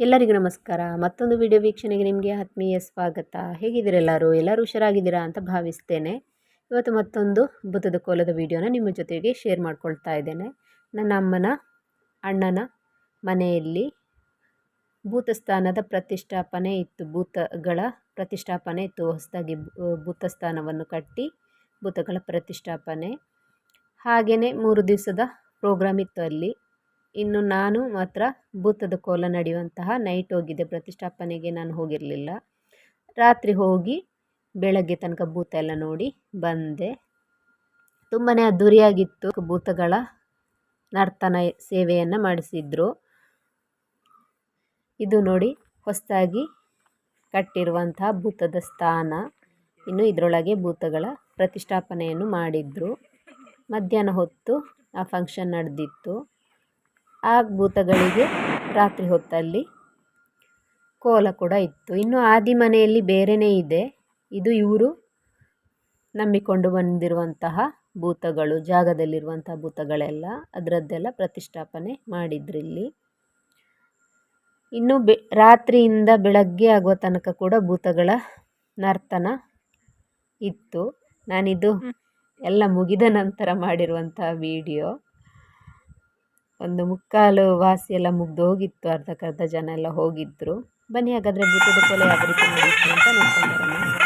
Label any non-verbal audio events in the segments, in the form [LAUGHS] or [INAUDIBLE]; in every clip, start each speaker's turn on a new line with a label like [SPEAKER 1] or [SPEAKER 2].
[SPEAKER 1] ಎಲ್ಲರಿಗೂ ನಮಸ್ಕಾರ. ಮತ್ತೊಂದು ವಿಡಿಯೋ ವೀಕ್ಷಣೆಗೆ ನಿಮಗೆ ಆತ್ಮೀಯ ಸ್ವಾಗತ. ಹೇಗಿದ್ದೀರೆಲ್ಲರೂ ಎಲ್ಲರೂ? ಹುಷಾರಾಗಿದ್ದೀರಾ ಅಂತ ಭಾವಿಸ್ತೇನೆ. ಇವತ್ತು ಮತ್ತೊಂದು ಭೂತದ ಕೋಲದ ವಿಡಿಯೋನ ನಿಮ್ಮ ಜೊತೆಗೆ ಶೇರ್ ಮಾಡ್ಕೊಳ್ತಾ ಇದ್ದೇನೆ. ನನ್ನ ಅಮ್ಮನ, ಅಣ್ಣನ ಮನೆಯಲ್ಲಿ ಭೂತಸ್ಥಾನದ ಪ್ರತಿಷ್ಠಾಪನೆ ಇತ್ತು. ಭೂತಗಳ ಪ್ರತಿಷ್ಠಾಪನೆ ಇತ್ತು. ಹೊಸದಾಗಿ ಭೂತಸ್ಥಾನವನ್ನು ಕಟ್ಟಿ ಭೂತಗಳ ಪ್ರತಿಷ್ಠಾಪನೆ. ಹಾಗೆಯೇ ಮೂರು ದಿವಸದ ಪ್ರೋಗ್ರಾಮ್ ಇತ್ತು ಅಲ್ಲಿ. ಇನ್ನು ನಾನು ಮಾತ್ರ ಭೂತದ ಕೋಲ ನಡೆಯುವಂತಹ ನೈಟ್ ಹೋಗಿದ್ದೆ ಪ್ರತಿಷ್ಠಾಪನೆಗೆ ನಾನು ಹೋಗಿರಲಿಲ್ಲ. ರಾತ್ರಿ ಹೋಗಿ ಬೆಳಗ್ಗೆ ತನಕ ಭೂತ ಎಲ್ಲ ನೋಡಿ ಬಂದೆ. ತುಂಬಾ ಅದ್ಧೂರಿಯಾಗಿತ್ತು ಭೂತಗಳ ನರ್ತನ ಸೇವೆಯನ್ನು ಮಾಡಿಸಿದ್ರು. ಇದು ನೋಡಿ ಹೊಸದಾಗಿ ಕಟ್ಟಿರುವಂತಹ ಭೂತದ ಸ್ಥಾನ. ಇನ್ನು ಇದರೊಳಗೆ ಭೂತಗಳ ಪ್ರತಿಷ್ಠಾಪನೆಯನ್ನು ಮಾಡಿದರು. ಮಧ್ಯಾಹ್ನ ಹೊತ್ತು ಆ ಫಂಕ್ಷನ್ ನಡೆದಿತ್ತು. ಆ ಭೂತಗಳಿಗೆ ರಾತ್ರಿ ಹೊತ್ತಲ್ಲಿ ಕೋಲ ಕೂಡ ಇತ್ತು. ಇನ್ನು ಆದಿ ಮನೆಯಲ್ಲಿ ಬೇರೆಯೇ ಇದೆ. ಇದು ಇವರು ನಂಬಿಕೊಂಡು ಬಂದಿರುವಂತಹ ಭೂತಗಳು ಜಾಗದಲ್ಲಿರುವಂತಹ ಭೂತಗಳೆಲ್ಲ ಅದರದ್ದೆಲ್ಲ ಪ್ರತಿಷ್ಠಾಪನೆ ಮಾಡಿದ್ರಿಲ್ಲಿ. ಇನ್ನು ಬೆ ರಾತ್ರಿಯಿಂದ ಬೆಳಗ್ಗೆ ಆಗುವ ತನಕ ಕೂಡ ಭೂತಗಳ ನರ್ತನ ಇತ್ತು. ನಾನಿದು ಎಲ್ಲ ಮುಗಿದ ನಂತರ ಮಾಡಿರುವಂತಹ ವಿಡಿಯೋ. ಒಂದು ಮುಕ್ಕಾಲು ವಾಸಿ ಎಲ್ಲ ಮುಗ್ದು ಹೋಗಿತ್ತು, ಅರ್ಧಕ್ಕರ್ಧ ಜನ ಎಲ್ಲ ಹೋಗಿದ್ದರು ಬನ್ನಿ ಹಾಗಾದರೆ ಭೂತದ ಕೊಲೆ ಯಾವ ರೀತಿ ಮಾಡಿತ್ತು ಅಂತ ನೋಡ್ಕೊಂಡು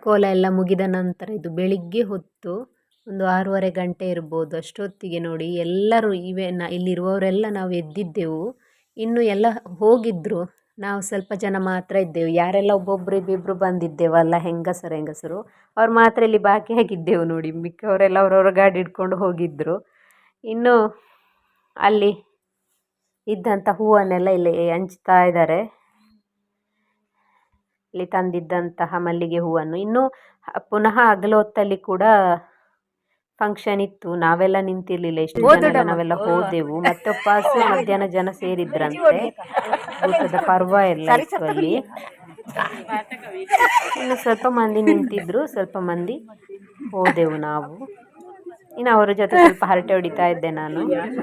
[SPEAKER 1] ಭೂತಕೋಲ ಎಲ್ಲ ಮುಗಿದ ನಂತರ ಇದು ಬೆಳಿಗ್ಗೆ ಹೊತ್ತು ಒಂದು ಆರೂವರೆ ಗಂಟೆ ಇರ್ಬೋದು. ಅಷ್ಟೊತ್ತಿಗೆ ನೋಡಿ ಎಲ್ಲರೂ ಇವೆ ನ, ಇಲ್ಲಿರುವವರೆಲ್ಲ ನಾವು ಎದ್ದಿದ್ದೆವು. ಇನ್ನು ಎಲ್ಲ ಹೋಗಿದ್ದರು ನಾವು ಸ್ವಲ್ಪ ಜನ ಮಾತ್ರ ಇದ್ದೆವು. ಯಾರೆಲ್ಲ ಒಬ್ಬೊಬ್ಬರು ಇಬ್ಬಿಬ್ಬರು ಬಂದಿದ್ದೇವಲ್ಲ ಹೆಂಗಸರು ಹೆಂಗಸರು. ಅವ್ರು ಮಾತ್ರ ಇಲ್ಲಿ ಬಾಕಿಯಾಗಿದ್ದೆವು ನೋಡಿ. ಮಿಕ್ಕವರೆಲ್ಲ ಅವ್ರವ್ರ ಗಾಡಿ ಹಿಡ್ಕೊಂಡು ಹೋಗಿದ್ದರು ಇನ್ನು ಅಲ್ಲಿ ಇದ್ದಂಥ ಹೂವನ್ನೆಲ್ಲ ಇಲ್ಲಿ ಹಂಚ್ತಾ ಇದ್ದಾರೆ. ಇಲ್ಲಿ ತಂದಿದ್ದಂತಹ ಮಲ್ಲಿಗೆ ಹೂವನ್ನು. ಇನ್ನು ಪುನಃ ಹಗಲು ಹೊತ್ತಲ್ಲಿ ಕೂಡ ಫಂಕ್ಷನ್ ಇತ್ತು. ನಾವೆಲ್ಲ ನಿಂತಿರ್ಲಿಲ್ಲ. ಎಷ್ಟು ಜನ ನಾವೆಲ್ಲ ಹೋದೆವು. ಮತ್ತೆ ಉಪವಾಸ ಮಧ್ಯಾಹ್ನ ಜನ ಸೇರಿದ್ರಂತೆ. ಊಟದ ಪರ್ವ ಎಲ್ಲ ಇತ್ತು ಅಲ್ಲಿ. [LAUGHS] ಇನ್ನು ಸ್ವಲ್ಪ ಮಂದಿ ನಿಂತಿದ್ರು. ಸ್ವಲ್ಪ ಮಂದಿ ಹೋದೆವು ನಾವು. ಇನ್ನು ಅವರ ಜೊತೆ ಸ್ವಲ್ಪ ಹರಟೆ ಹೊಡಿತಾ ಇದ್ದೆ ನಾನು.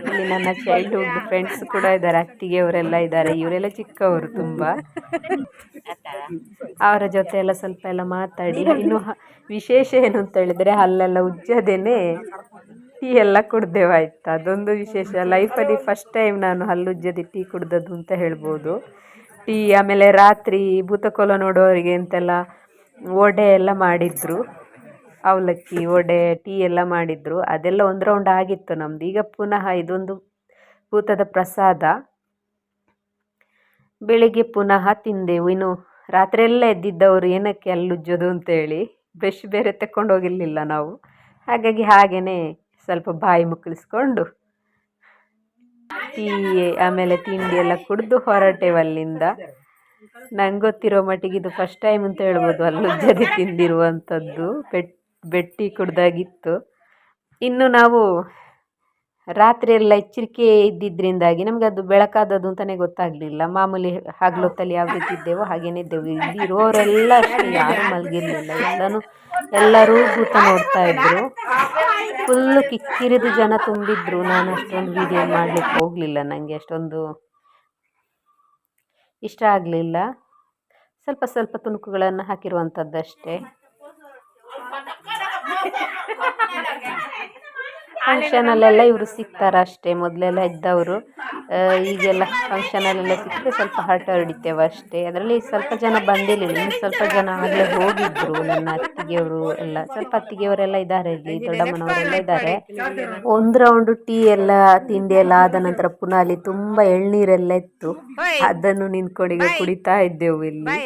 [SPEAKER 1] ಇಲ್ಲಿ ನನ್ನ ಚೈಲ್ಡ್ಹುಡ್ ಫ್ರೆಂಡ್ಸ್ ಕೂಡ ಇದ್ದಾರೆ. ಅತ್ತಿಗೆ ಅವರೆಲ್ಲ ಇದ್ದಾರೆ. ಇವರೆಲ್ಲ ಚಿಕ್ಕವರು ತುಂಬ. ಅವರ ಜೊತೆ ಎಲ್ಲ ಸ್ವಲ್ಪ ಎಲ್ಲ ಮಾತಾಡಿ. ಇನ್ನು ವಿಶೇಷ ಏನು ಅಂತ ಹೇಳಿದ್ರೆ ಅಲ್ಲೆಲ್ಲ ಉಜ್ಜದೇನೆ ಟೀ ಎಲ್ಲ ಕುಡ್ದೇವಾಯ್ತು ಅದೊಂದು ವಿಶೇಷ. ಲೈಫಲ್ಲಿ ಫಸ್ಟ್ ಟೈಮ್ ನಾನು ಹಲ್ಲುಜ್ಜದೆ ಟೀ ಕುಡ್ದದ್ದು ಅಂತ ಹೇಳ್ಬೋದು. ಟೀ ಆಮೇಲೆ ರಾತ್ರಿ ಭೂತಕೋಲ ನೋಡೋರಿಗೆ ಅಂತೆಲ್ಲ ವಡೆ ಎಲ್ಲ ಮಾಡಿದ್ರು. ಅವಲಕ್ಕಿ, ವಡೆ, ಟೀ ಎಲ್ಲ ಮಾಡಿದ್ರು. ಅದೆಲ್ಲ ಒಂದು ರೌಂಡ್ ಆಗಿತ್ತು ನಮ್ದು. ಈಗ ಪುನಃ ಇದೊಂದು ಭೂತದ ಪ್ರಸಾದ. ಬೆಳಿಗ್ಗೆ ಪುನಃ ತಿಂದೆವು. ಇನ್ನು ರಾತ್ರಿಯೆಲ್ಲ ಎದ್ದಿದ್ದವರು ಏನಕ್ಕೆ ಅಲ್ಲುಜ್ಜೋದು ಅಂತೇಳಿ ಬ್ರಷ್ ಬೇರೆ ತಕೊಂಡು ಹೋಗಿರಲಿಲ್ಲ ನಾವು. ಹಾಗಾಗಿ ಹಾಗೆಯೇ ಸ್ವಲ್ಪ ಬಾಯಿ ಮುಕ್ಕಳಿಸ್ಕೊಂಡು ಟೀ ಆಮೇಲೆ ತಿಂಡಿ ಎಲ್ಲ ಕುಡಿದು ಹೊರಟೆವಲ್ಲಿಂದ ನಂಗೆ ಗೊತ್ತಿರೋ ಮಟ್ಟಿಗೆ ಇದು ಫಸ್ಟ್ ಟೈಮ್ ಅಂತ ಹೇಳ್ಬೋದು ಅಲ್ಲುಜ್ಜದೆ ತಿಂದಿರುವಂಥದ್ದು ಬೆಟ್ ಬೆಟ್ಟಿ ಕುಡ್ದಾಗಿತ್ತು. ಇನ್ನು ನಾವು ರಾತ್ರಿ ಎಲ್ಲ ಎಚ್ಚರಿಕೆ ಇದ್ದಿದ್ದರಿಂದಾಗಿ ನಮಗೆ ಅದು ಬೆಳಕಾದದ್ದು ಅಂತಲೇ ಗೊತ್ತಾಗಲಿಲ್ಲ. ಮಾಮೂಲಿ ಹಗಲೊತ್ತಲ್ಲಿ ಯಾವ ರೀತಿ ಇದ್ದೇವೋ ಹಾಗೇನೇ ಇದ್ದೆವು. ಇಲ್ಲಿ ಇರೋರೆಲ್ಲ ಅಷ್ಟೇ, ಯಾರೂ ಮಲಗಿರಲಿಲ್ಲ. ಎಲ್ಲನೂ, ಎಲ್ಲರೂ ಭೂತ ನೋಡ್ತಾ ಇದ್ದರು ಫುಲ್ಲು ಕಿಕ್ಕಿರಿದು ಜನ ತುಂಬಿದ್ರು. ನಾನು ಅಷ್ಟೊಂದು ವೀಡಿಯೋ ಮಾಡಲಿಕ್ಕೆ ಹೋಗಲಿಲ್ಲ. ನನಗೆ ಅಷ್ಟೊಂದು ಇಷ್ಟ ಆಗಲಿಲ್ಲ. ಸ್ವಲ್ಪ ಸ್ವಲ್ಪ ತುಣುಕುಗಳನ್ನು ಹಾಕಿರುವಂಥದ್ದಷ್ಟೇ. ಫಂಕ್ಷನಲ್ಲೆಲ್ಲ ಇವರು ಸಿಗ್ತಾರೆ ಅಷ್ಟೇ ಮೊದಲೆಲ್ಲ ಇದ್ದವರು. ಈಗೆಲ್ಲ ಫಂಕ್ಷನಲ್ಲೆಲ್ಲ ಸಿಕ್ಕರೆ ಸ್ವಲ್ಪ ಹಠ ಹೊಡಿತೇವೆ ಅಷ್ಟೇ. ಅದರಲ್ಲಿ ಸ್ವಲ್ಪ ಜನ ಬಂದಿರಲಿಲ್ಲ ಇನ್ನು ಸ್ವಲ್ಪ ಜನ ಆಗಲೇ ಹೋಗಿದ್ದರು ನನ್ನ ಅತ್ತಿಗೆಯವರು ಎಲ್ಲ. ಸ್ವಲ್ಪ ಅತ್ತಿಗೆಯವರೆಲ್ಲ ಇದ್ದಾರೆ ಇಲ್ಲಿ. ದೊಡ್ಡಮ್ಮನವರೆಲ್ಲ ಇದ್ದಾರೆ. ಒಂದು ರೌಂಡು ಟೀ ಎಲ್ಲ ತಿಂಡಿ ಎಲ್ಲ ಆದ ನಂತರ ಪುನಃ ಅಲ್ಲಿ ತುಂಬ ಎಳ್ನೀರೆಲ್ಲ ಇತ್ತು. ಅದನ್ನು ನಿಂತ್ಕೊಂಡು ಕುಡಿತಾ ಇದ್ದೆವು ಇಲ್ಲಿ.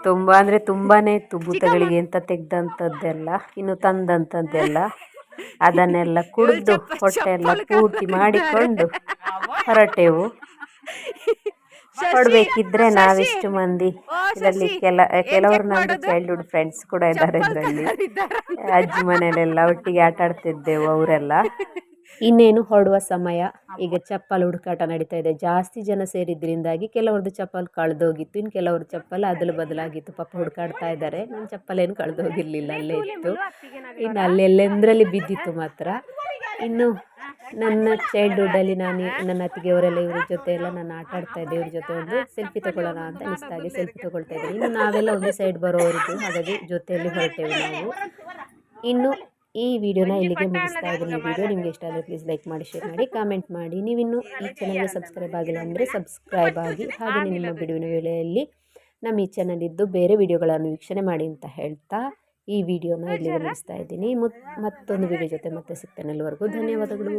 [SPEAKER 1] ತುಂಬ ಅಂದರೆ ತುಂಬಾನೇ ಇತ್ತು ಭೂತಗಳಿಗೆ ಅಂತ ತೆಗ್ದಂತದ್ದೆಲ್ಲ ಇನ್ನು ತಂದಂಥದ್ದೆಲ್ಲ ಅದನ್ನೆಲ್ಲ ಕುಡಿದು ಹೊಟ್ಟೆ ಎಲ್ಲ ಪೂರ್ತಿ ಮಾಡಿಕೊಂಡು ಹೊರಟೆವು. ಕೊಡ್ಬೇಕಿದ್ರೆ ನಾವಿಷ್ಟು ಮಂದಿ. ಇದರಲ್ಲಿ ಕೆಲ ಕೆಲವರು ನಮ್ಮ ಚೈಲ್ಡ್ಹುಡ್ ಫ್ರೆಂಡ್ಸ್ ಕೂಡ ಇದ್ದಾರೆ ಇದರಲ್ಲಿ. ಅಜ್ಜಿ ಮನೆಯಲ್ಲೆಲ್ಲ ಒಟ್ಟಿಗೆ ಆಟ ಆಡ್ತಿದ್ದೆವು ಅವರೆಲ್ಲ. ಇನ್ನೇನು ಹೊರಡುವ ಸಮಯ? ಈಗ ಚಪ್ಪಲ್ ಹುಡುಕಾಟ ನಡೀತಾ ಇದೆ. ಜಾಸ್ತಿ ಜನ ಸೇರಿದ್ರಿಂದಾಗಿ ಕೆಲವ್ರದ್ದು ಚಪ್ಪಲ್ ಕಳೆದೋಗಿತ್ತು. ಇನ್ನು ಕೆಲವ್ರ ಚಪ್ಪಲ್ ಅದಲು ಬದಲಾಗಿತ್ತು. ಪಾಪ ಹುಡುಕಾಡ್ತಾ ಇದ್ದಾರೆ ನನ್ನ ಏನು ಕಳೆದೋಗಿರಲಿಲ್ಲ ಅಲ್ಲೇ ಇತ್ತು. ಇನ್ನು ಅಲ್ಲೆಲ್ಲೆಂದರಲ್ಲಿ ಬಿದ್ದಿತ್ತು ಮಾತ್ರ. ಇನ್ನು ನನ್ನ ಚೈಲ್ಡ್ಹುಡ್ಡಲ್ಲಿ ನಾನು ನನ್ನ ಅತ್ತಿಗೆಯವರೆಲ್ಲ ಇವ್ರ ಜೊತೆ ಎಲ್ಲ ನಾನು ಆಟ ಆಡ್ತಾ ಇದ್ದೆ. ಇವ್ರ ಜೊತೆ ಒಂದು ಸೆಲ್ಫಿ ತಗೊಳ್ಳೋಣ ಅಂತ ಅನಿಸ್ತಾ ಇದೆ ಸೆಲ್ಫಿ ತಗೊಳ್ತಾ ಇದ್ದೀನಿ. ಇನ್ನು ನಾವೆಲ್ಲ ಒಂದೇ ಸೈಡ್ ಬರೋರಿದ್ದು ಹಾಗಾಗಿ ಜೊತೆಯಲ್ಲಿ ಹೊರಟೇವೆ ನಾವು. ಇನ್ನು ಈ ವಿಡಿಯೋನ ಇಲ್ಲಿಗೆ ಮುಗಿಸ್ತಾ ಇದ್ದೀನಿ. ಈ ವಿಡಿಯೋ ನಿಮಗೆ ಇಷ್ಟ ಆದರೆ ಪ್ಲೀಸ್ ಲೈಕ್ ಮಾಡಿ ಶೇರ್ ಮಾಡಿ ಕಾಮೆಂಟ್ ಮಾಡಿ. ನೀವಿನ್ನೂ ಈ ಚಾನಲ್ಗೆ ಸಬ್ಸ್ಕ್ರೈಬ್ ಆಗಿಲ್ಲ ಅಂದರೆ ಸಬ್ಸ್ಕ್ರೈಬ್ ಆಗಿ ಹಾಗೆ ನಿಮ್ಮ ಬಿಡುವಿನ ವೇಳೆಯಲ್ಲಿ ನಮ್ಮ ಈ ಚಾನಲಿದ್ದು ಬೇರೆ ವಿಡಿಯೋಗಳನ್ನು ವೀಕ್ಷಣೆ ಮಾಡಿ ಅಂತ ಹೇಳ್ತಾ ಈ ವಿಡಿಯೋನ ಇಲ್ಲಿಗೆ ಮುಗಿಸ್ತಾ ಇದ್ದೀನಿ. ಮುತ್ ಮತ್ತೊಂದು ವಿಡಿಯೋ ಜೊತೆ ಮತ್ತೆ ಸಿಗ್ತೇನೆ ಅಲ್ಲಿವರೆಗೂ. ಧನ್ಯವಾದಗಳು.